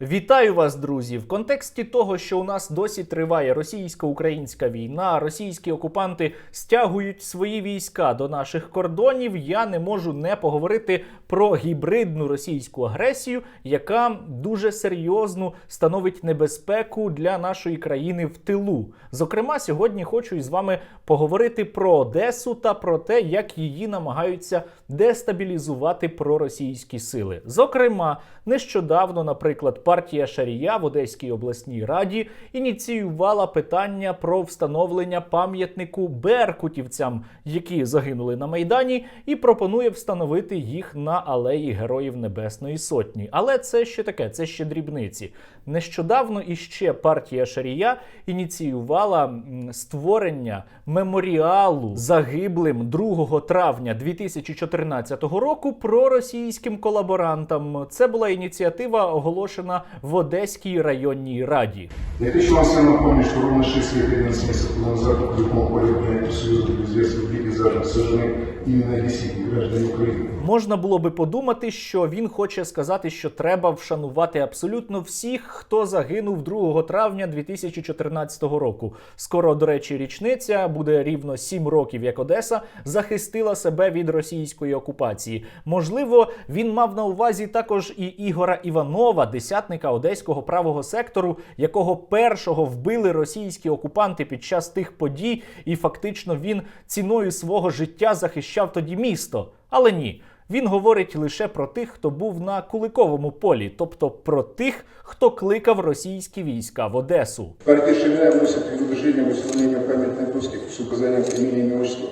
Вітаю вас, друзі! В контексті того, що у нас досі триває російсько-українська війна, російські окупанти стягують свої війська до наших кордонів. Я не можу не поговорити про гібридну російську агресію, яка дуже серйозно становить небезпеку для нашої країни в тилу. Зокрема, сьогодні хочу із вами поговорити про Одесу та про те, як її намагаються дестабілізувати проросійські сили. Зокрема, нещодавно, наприклад, партія Шарія в Одеській обласній раді ініціювала питання про встановлення пам'ятнику беркутівцям, які загинули на майдані, і пропонує встановити їх на алеї Героїв Небесної Сотні. Але це ще таке, це ще дрібниці. Нещодавно іще партія Шарія ініціювала створення меморіалу загиблим 2 травня 2014 року проросійським колаборантам. Це була ініціатива, оголошена в Одеській районній раді. Я хочу вам всем напомнить, что ровно 6 лет 11 месяцев назад на Куликом поле принятию Союза друзья были заживо сожжены именно одесситы, граждане Украины. Можна було би подумати, що він хоче сказати, що треба вшанувати абсолютно всіх, хто загинув 2 травня 2014 року. Скоро, до речі, річниця буде рівно 7 років, як Одеса захистила себе від російської окупації. Можливо, він мав на увазі також і Ігора Іванова, десятника одеського правого сектору, якого першого вбили російські окупанти під час тих подій, і фактично він ціною свого життя захищав тоді місто. Але ні. Він говорить лише про тих, хто був на Куликовому полі, тобто про тих, хто кликав російські війська в Одесу. Партия вносить вносит в памятных доски с указанием фамилии, имя, отчества,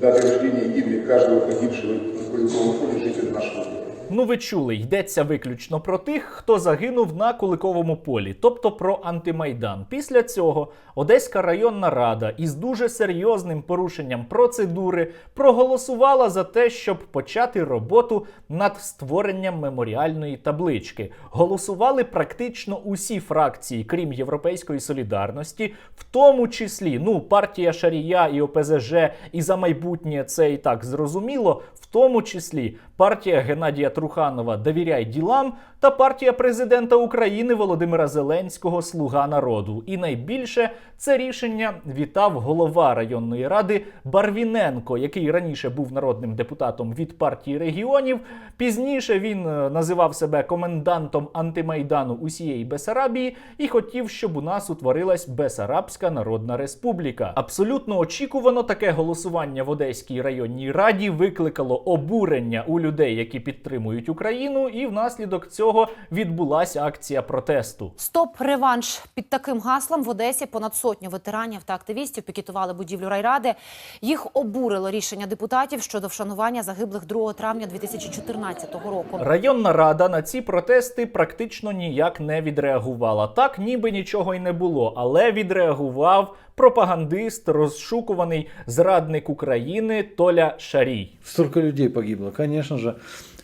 даты рождения и гибели каждого погибшего на Куликовому полі жителя нашого. Ну, ви чули, йдеться виключно про тих, хто загинув на Куликовому полі, тобто про антимайдан. Після цього Одеська районна рада із дуже серйозним порушенням процедури проголосувала за те, щоб почати роботу над створенням меморіальної таблички. Голосували практично усі фракції, крім Європейської солідарності, в тому числі ну партія Шарія і ОПЗЖ і за майбутнє це і так зрозуміло, в тому числі партія Геннадія Труханова Довіряй ділам та партія президента України Володимира Зеленського Слуга народу. І найбільше це рішення вітав голова районної ради Барвіненко, який раніше був народним депутатом від партії регіонів. Пізніше він е, називав себе комендантом антимайдану усієї Бесарабії і хотів, щоб у нас утворилась Бесарабська Народна Республіка. Абсолютно очікувано таке голосування в Одеській районній раді викликало обурення у людей, які підтримують Україну, і внаслідок цього відбулася акція протесту. Стоп реванш під таким гаслом в Одесі понад сотню ветеранів та активістів пікетували будівлю райради. Їх обурило рішення депутатів щодо вшанування загиблих 2 травня 2014 року. Районна рада на ці протести практично ніяк не відреагувала. Так, ніби нічого й не було, але відреагував пропагандист, розшукуваний зрадник України Толя Шарій. Столько людей погибло. Конечно же,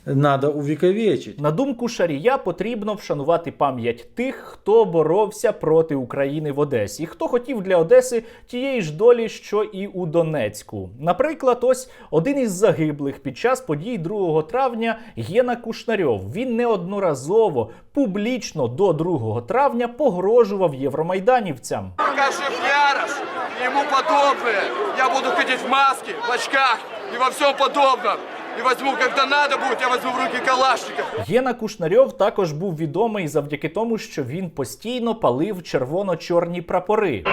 надо увековечить. На думку Шарія, потрібно вшанувати пам'ять тих, хто боровся проти України в Одесі, хто хотів для Одеси тієї ж долі, що і у Донецьку. Наприклад, ось один із загиблих під час подій 2 травня Гена Кушнарьов. Він неодноразово публічно до 2 травня погрожував євромайданівцям. Кашев Ярош и ему. Я буду ходить в маске, в очках и во всем подобном. И возьму, когда треба буде, я возьму в руки калашников. Єна Кушнарьов також був відомий завдяки тому, що він постійно палив червоно-чорні прапори.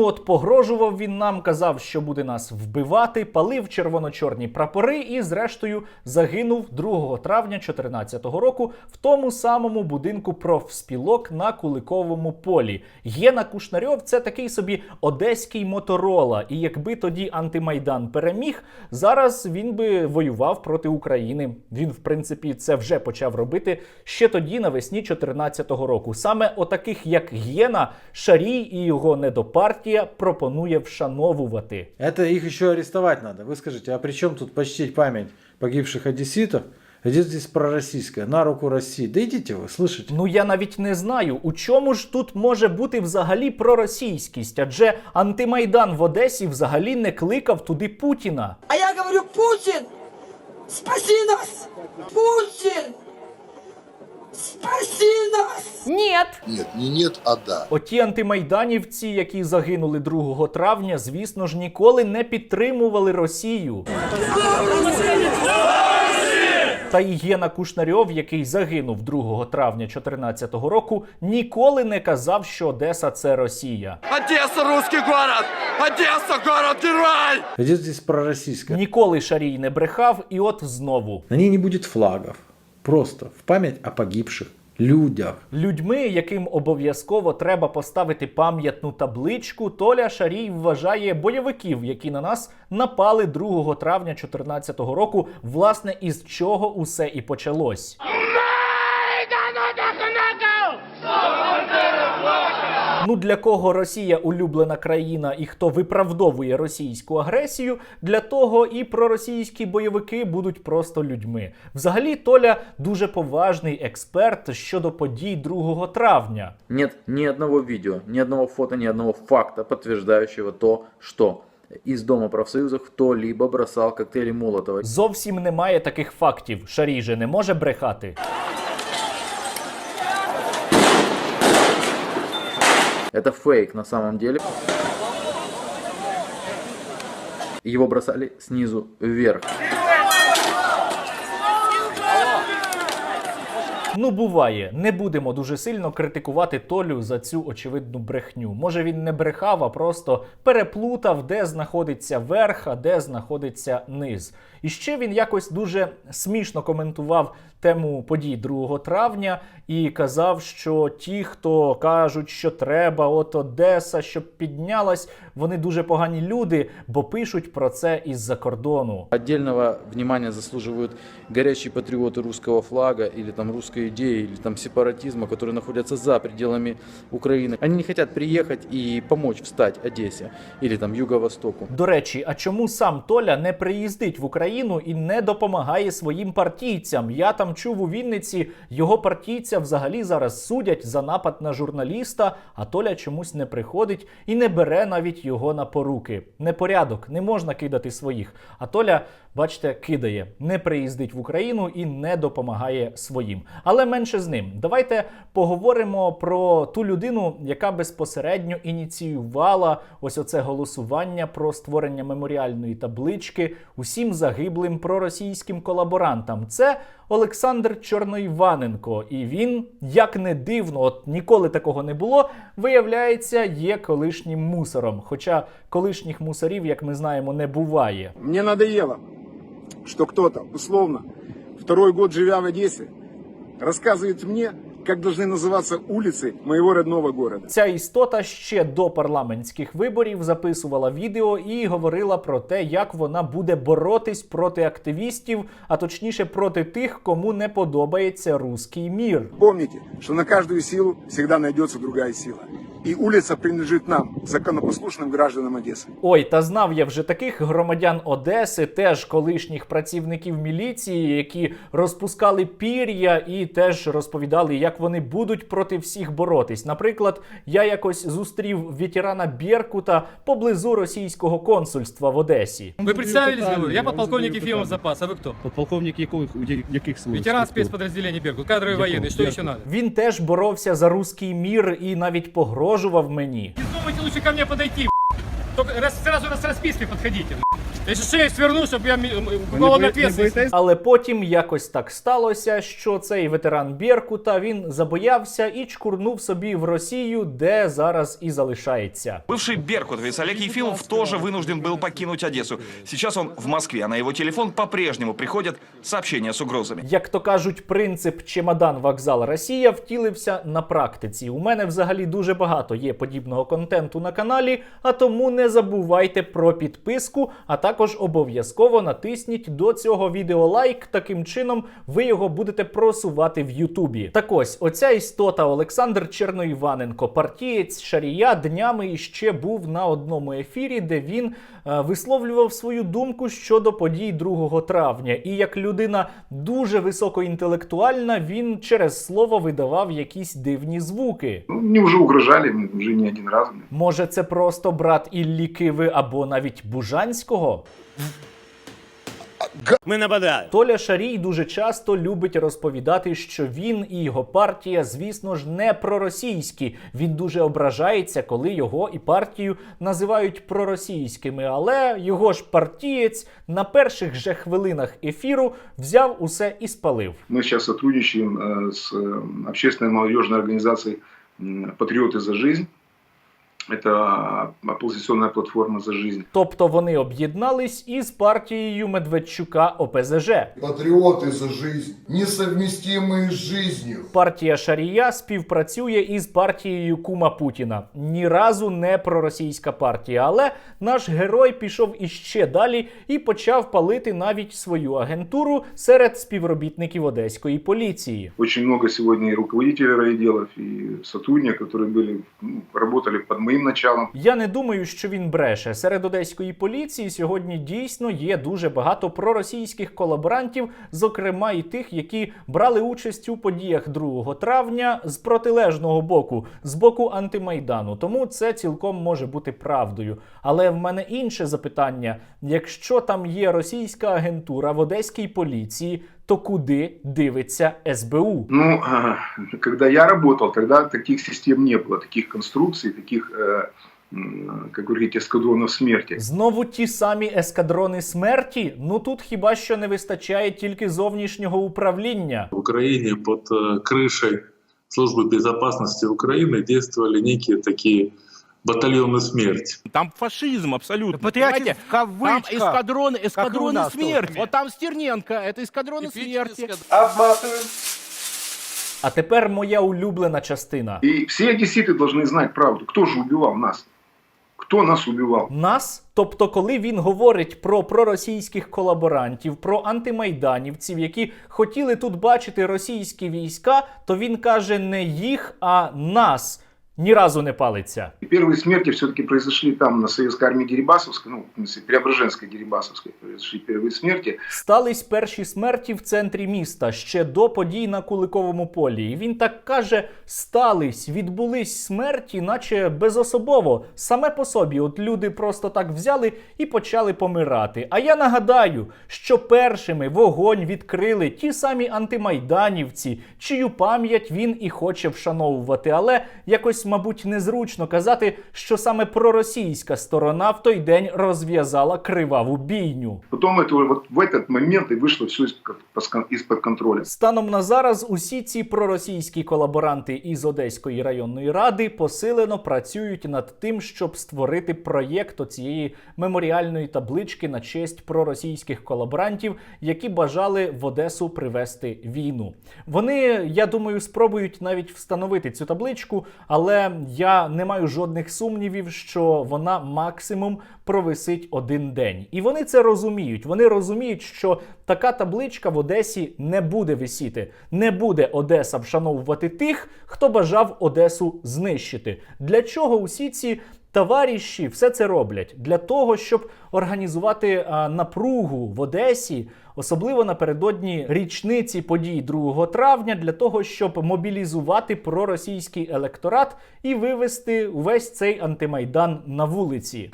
Ну от погрожував він нам, казав, що буде нас вбивати, палив червоно-чорні прапори і, зрештою, загинув 2 травня 2014 року в тому самому будинку профспілок на Куликовому полі. Гена Кушнарьов це такий собі одеський моторола. І якби тоді антимайдан переміг, зараз він би воював проти України. Він, в принципі, це вже почав робити ще тоді, навесні 2014 року. Саме отаких, як Гена, Шарій і його недопартія пропонує вшановувати. Это их еще арестовать надо. Вы скажите, а при чем тут почтить память погибших одесситов? Где здесь пророссийское? На руку России. Да идите вы, слышите? Ну я навіть не знаю, у чому ж тут може бути взагалі проросійськість, адже антимайдан в Одесі взагалі не кликав туди Путіна. А я говорю, Путин, спаси нас! Путин, спаси нас! Нет. Нет, не нет, а да. Оті антимайданівці, які загинули 2 травня, звісно ж, ніколи не підтримували Росію. Та і Єна Кушнарьов, який загинув 2 травня 2014 року, ніколи не казав, що Одеса це Росія. Одесса русский город! Одесса город-герой! Где здесь пророссийское? Ніколи Шарій не брехав, і от знову. На ней не будет флагов. Просто в память о погибших людях. Людьми, яким обов'язково треба поставити пам'ятну табличку, Толя Шарій вважає бойовиків, які на нас напали 2 травня 2014 року, власне, із чого усе і почалось. Ну для кого Росія улюблена країна і хто виправдовує російську агресію, для того і проросійські бойовики будуть просто людьми. Взагалі, Толя дуже поважний експерт щодо подій 2 травня. Нет ни одного видео, ни одного фото, ни одного факта, подтверждающего то, что из Дома профсоюзов кто-либо бросал коктейли Молотова. Зовсім немає таких фактів. Шарій же не може брехати. Это фейк на самом деле. Его бросали снизу вверх. Ну, буває, не будемо дуже сильно критикувати Толю за цю очевидну брехню. Може він не брехав, а просто переплутав, де знаходиться верх, а де знаходиться низ. І ще він якось дуже смішно коментував тему подій 2 травня і казав, що ті, хто кажуть, що треба, от Одеса, щоб піднялась, вони дуже погані люди, бо пишуть про це із-за кордону. Отдельного внимания заслуживают горячие патриоты русского флага или там русской идеи, или там сепаратизма, которые находятся за пределами Украины. Они не хотят приехать и помочь встать Одессе или там Юго-Востоку. До речі, а чому сам Толя не приїздить в Україну і не допомагає своїм партійцям? Я там чув у Вінниці, його партійця взагалі зараз судять за напад на журналіста, а Толя чомусь не приходить і не бере навіть його на поруки. Непорядок, не можна кидати своїх. А Толя, бачите, кидає, не приїздить в Україну і не допомагає своїм. Але менше з ним. Давайте поговоримо про ту людину, яка безпосередньо ініціювала ось оце голосування про створення меморіальної таблички усім загиблим проросійським колаборантам. Це Олександр Чорноіваненко, І він, як не дивно, от ніколи такого не було, виявляється, є колишнім мусором. Хоча колишніх мусорів, як ми знаємо, не буває. Мені надоело, що хтось, условно, второй год живя в Одесі, розказує мне, как должны называться улицы моего родного города. Ця істота ще до парламентських виборів записувала відео і говорила про те, як вона буде боротись проти активістів, а точніше проти тих, кому не подобається руський мір. Помните, что на каждую силу всегда найдется другая сила. И улица принадлежит нам, законопослушным гражданам Одессы. Ой, та знав я вже таких громадян Одеси, теж колишніх працівників міліції, які розпускали пір'я і теж розповідали, як вони будуть проти всіх боротись. Наприклад, я якось зустрів ветерана Беркута поблизу російського консульства в Одесі. Вы представились, говорю? Я подполковник Ефимов запас, а вы кто? Подполковник яких, яких служб? Ветеран спецподразделения Беркут, кадровый военный, что еще надо? Він теж боровся за руський мір і навіть погрожував мені. Не думайте лучше ко мне подойти, Только раз, сразу раз с подходите. Если шею сверну, чтобы я м- м- уголовную ответственность. Але потім якось так сталося, що цей ветеран Беркута він забоявся і чкурнув собі в Росію, де зараз і залишається. Бывший беркутовец Олег Ефимов тоже вынужден был покинуть Одессу. Сейчас он в Москве, а на его телефон по-прежнему приходят сообщения с угрозами. Як то кажуть, принцип чемодан вокзал Росія втілився на практиці. У мене взагалі дуже багато є подібного контенту на каналі, а тому не забувайте про підписку, а також обов'язково натисніть до цього відео лайк. Таким чином ви його будете просувати в Ютубі. Так ось, оця істота Олександр Черноїваненко, партієць Шарія, днями іще був на одному ефірі, де він е, висловлював свою думку щодо подій 2 травня. І як людина дуже високоінтелектуальна, він через слово видавав якісь дивні звуки. Ну, мне уже угрожали, мне уже не один раз. Може, це просто брат Іллі Киви або навіть Бужанського? Мы нападаем. Толя Шарій дуже часто любить розповідати, що він і його партія, звісно ж, не проросійські. Він дуже ображається, коли його і партію називають проросійськими. Але його ж партієць на перших же хвилинах ефіру взяв усе і спалив. Мы сейчас сотрудничаем э, с э, общественной молодежной организацией м, «Патриоты за жизнь». Это оппозиционная платформа «За жизнь». Тобто вони об'єднались із партією Медведчука ОПЗЖ. Патриоты за жизнь, несовместимые с жизнью. Партія Шарія співпрацює із партією Кума Путіна. Ні разу не проросійська партія. Але наш герой пішов іще далі і почав палити навіть свою агентуру серед співробітників одеської поліції. Очень много сегодня и руководителей райделов, и сотрудников, которые были, ну, работали под моим началом. Я не думаю, що він бреше. Серед одеської поліції сьогодні дійсно є дуже багато проросійських колаборантів, зокрема і тих, які брали участь у подіях 2 травня з протилежного боку, з боку антимайдану. Тому це цілком може бути правдою. Але в мене інше запитання: якщо там є російська агентура в одеській поліції, то куди дивиться СБУ? Ну, а, когда я работал, тогда таких систем не было, таких конструкций, таких, э, м, как вы говорите, эскадронов смерти. Знову ті самі ескадрони смерті. Ну тут хіба що не вистачає тільки зовнішнього управління. В Украине под э, крышей службы безопасности Украины действовали некие такие батальоны смерти. Там фашизм абсолютно. Понимаете, Там кавычках. эскадроны, Как и у эскадроны нас смерти. тоже. Вот там Стерненко, это эскадроны смерти. А тепер моя улюблена частина. И все одесситы должны знать правду. Кто же убивал нас? Кто нас убивал? Нас, тобто, коли він говорить про проросійських колаборантів, про антимайданівців, які хотіли тут бачити російські війська, то він каже не їх, а нас. Ні разу не палиться. И Первые смерти все-таки произошли там, на Советской армии Дерибасовской, ну, в смысле, Преображенской Дерибасовской произошли первые смерти. Стались перші смерті в центрі міста ще до подій на Куликовому полі. І він так каже: стались, відбулись смерті, наче безособово. Саме по собі, от люди просто так взяли і почали помирати. А я нагадаю, що першими вогонь відкрили ті самі антимайданівці, чию пам'ять він і хоче вшановувати. Але якось, мабуть, незручно казати, що саме проросійська сторона в той день розв'язала криваву бійню. Потом это вот в этот момент и вышло все из-под контроля. Станом на зараз усі ці проросійські колаборанти із Одеської районної ради посилено працюють над тим, щоб створити проєкт оцієї меморіальної таблички на честь проросійських колаборантів, які бажали в Одесу привести війну. Вони, я думаю, спробують навіть встановити цю табличку, але я не маю жодних сумнівів, що вона максимум провисить один день. І вони це розуміють. Вони розуміють, що така табличка в Одесі не буде висіти. Не буде Одеса вшановувати тих, хто бажав Одесу знищити. Для чого усі ці товариші все це роблять? Для того, щоб організувати а, напругу в Одесі, особливо напередодні річниці подій 2 травня, для того, щоб мобілізувати проросійський електорат і вивести увесь цей антимайдан на вулиці.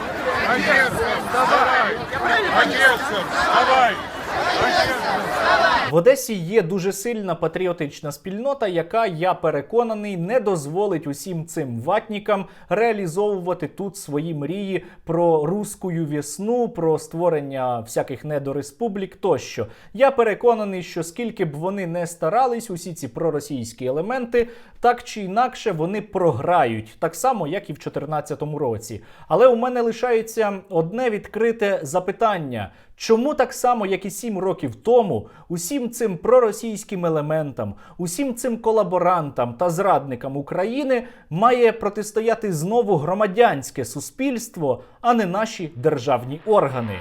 В Одесі є дуже сильна патріотична спільнота, яка, я переконаний, не дозволить усім цим ватнікам реалізовувати тут свої мрії про русську весну, про створення всяких недореспублік тощо. Я переконаний, що скільки б вони не старались, усі ці проросійські елементи, так чи інакше вони програють, так само, як і в 2014 році. Але у мене лишається одне відкрите запитання. Чому так само, як і сім років тому, усім цим проросійським елементам, усім цим колаборантам та зрадникам України має протистояти знову громадянське суспільство, а не наші державні органи?